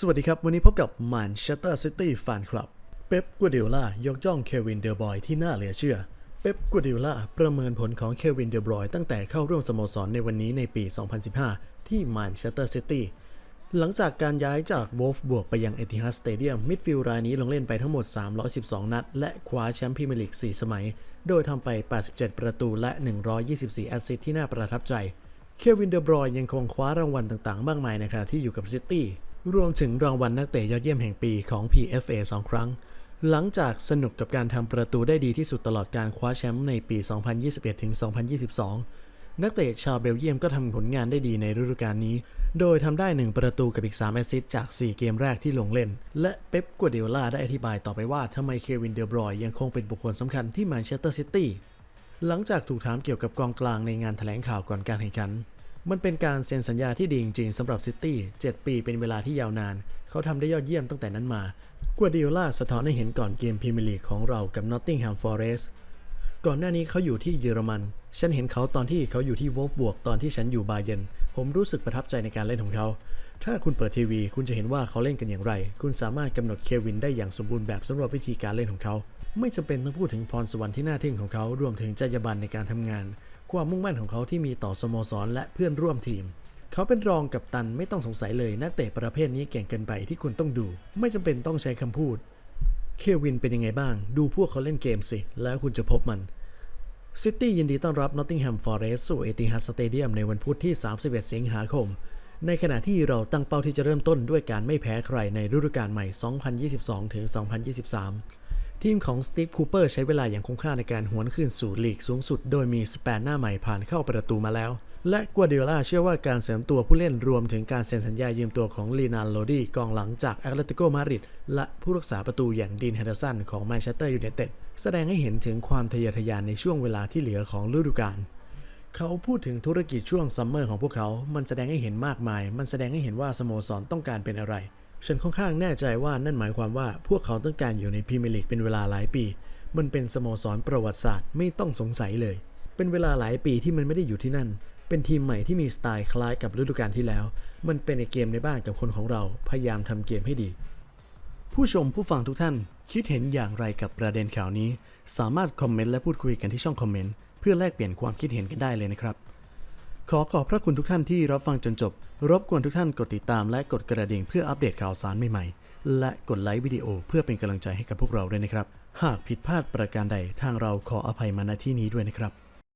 สวัสดีครับ วันนี้พบกับแมนเชสเตอร์ซิตี้แฟนคลับเป๊ปกัวเดล่ายกย่องเควินเดอบอยที่น่าเหลือเชื่อ เป๊ปกัวเดล่าประเมินผลของเควินเดอบอยตั้งแต่เข้าร่วมสโมสรในวันนี้ในปี 2015 ที่แมนเชสเตอร์ซิตี้หลังจากการย้ายจากวอลฟบวกไปยังเอติฮัดสเตเดียมมิดฟิลด์รายนี้ลงเล่นไปทั้งหมด 312 นัด และคว้าแชมป์พรีเมียร์ลีก 4 สมัย โดยทำไป 87 ประตูและ 124 แอสซิสต์ที่น่าประทับใจ เควินเดอบรอยยังคงคว้ารางวัลต่างๆ มากมายในขณะที่อยู่กับซิตี้ รวมถึงรางวัลนักเตะยอดเยี่ยมแห่งปีของ PFA 2 ครั้ง หลังจากสนุกกับการทำประตูได้ดีที่สุดตลอดการคว้าแชมป์ในปี 2021-2022 นักเตะชาวเบลเยียมก็ทำผลงานได้ดีในฤดูกาลนี้ โดยทำได้ 1 ประตูกับอีก 3 แอสซิสต์จาก 4 เกมแรกที่ลงเล่น และเป๊ปกัวเดล่าได้อธิบายต่อไปว่าทำไมเควินเดอบรอยยังคงเป็นบุคคลสำคัญที่แมนเชสเตอร์ซิตี้หลังจากถูกถามเกี่ยวกับกองกลางในงานแถลงข่าวก่อนการแข่งขัน มันเป็นการเซ็นสัญญาที่ดีจริงๆสำหรับซิตี้ 7 ปีเป็นเวลาที่ยาวนาน เขาทำได้ยอดเยี่ยมตั้งแต่นั้นมา กัวดิโอล่าสะท้อนให้เห็นก่อนเกมพรีเมียร์ลีกของเรากับนอตติงแฮมฟอร์เรสก่อนหน้านี้เขาอยู่ที่เยอรมัน ฉันเห็นเขาตอนที่เขาอยู่ที่วอฟบวกตอนที่ฉันอยู่บาเยน ผมรู้สึกประทับใจในการเล่นของเขา ถ้าคุณเปิดทีวี คุณจะเห็นว่าเขาเล่นกันอย่างไร คุณสามารถกำหนดเควินได้อย่างสมบูรณ์แบบสำหรับวิธีการเล่นของเขา ไม่จำเป็นต้องพูดถึงพรสวรรค์ที่น่าทึ่งของเขา รวมถึงจรรยาบรรณในการทำงาน ความมุ่งมั่นของเขาที่มีต่อสโมสรและเพื่อนร่วมทีม เขาเป็นรองกับตันไม่ต้องสงสัยเลยนักเตะประเภทนี้เก่งเกินไปที่คุณต้องดู ไม่จำเป็นต้องใช้คำพูด เควินเป็นยังไงบ้าง ดูพวกเขาเล่นเกมสิ แล้วคุณจะพบมันซิตี้ยินดีต้อนรับนอตติงแฮมฟอเรสสู่เอติฮัดสเตเดียมในวันพุธที่ 31 สิงหาคม ในขณะที่เราตั้งเป้าที่จะเริ่มต้นด้วยการไม่แพ้ใครในฤดูกาลใหม่ 2022-2023 ทีมของสตีฟคูเปอร์ใช้เวลาอย่างคุ้มค่าในการหวนคืนสู่ลีกสูงสุด โดยมีสแปนหน้าใหม่ผ่านเข้าประตูมาแล้ว และกัวเด o ล่าเชื่อว่าการเสริมตัวผู้เล่นรวมถึงการเซ็นสัญญายืมตัวของลีนานโลดี้กองหลังจากแอตเลติโกมาดริดและผู้รักษาประตูอย่างดีนเฮเดอร์สันของแมนเชสเตอร์ยูไนเต็ดแสดงให้เห็นถึงความทะเยอทะยานในช่วงเวลาที่เหลือของฤดูกาลเขาพูดถึงธุรกิจช่วงซัมเมอร์ของพวกเขา มันแสดงให้เห็นมากมาย มันแสดงให้เห็นว่าสโมสรต้องการเป็นอะไร ฉันค่อนข้างแน่ใจว่านั่นหมายความว่าพวกเขาต้องการอยู่ในพรีเมียร์ลีกเป็นเวลาหลายปี มันเป็นสโมสรประวัติศาสตร์ไม่ต้องสงสัยเลย เป็นเวลาหลายปีที่มันไม่ได้อยู่ที่นั่น เป็นทีมใหม่ที่มีสไตล์คล้ายกับฤดูกาลที่แล้ว มันเป็นในเกมในบ้านกับคนของเรา พยายามทำเกมให้ดี ผู้ชมผู้ฟังทุกท่าน คิดเห็นอย่างไรกับประเด็นข่าวนี้ สามารถคอมเมนต์และพูดคุยกันที่ช่องคอมเมนต์เพื่อแลกเปลี่ยนความคิดเห็นกันได้เลยนะครับ ขอขอบพระคุณทุกท่านที่รับฟังจนจบ รบกวนทุกท่านกดติดตามและกดกระดิ่งเพื่ออัปเดตข่าวสารใหม่ๆ และกดไลค์วิดีโอเพื่อเป็นกำลังใจให้กับพวกเราด้วยนะครับ หากผิดพลาดประการใดทางเราขออภัยมาณที่นี้ด้วยนะครับ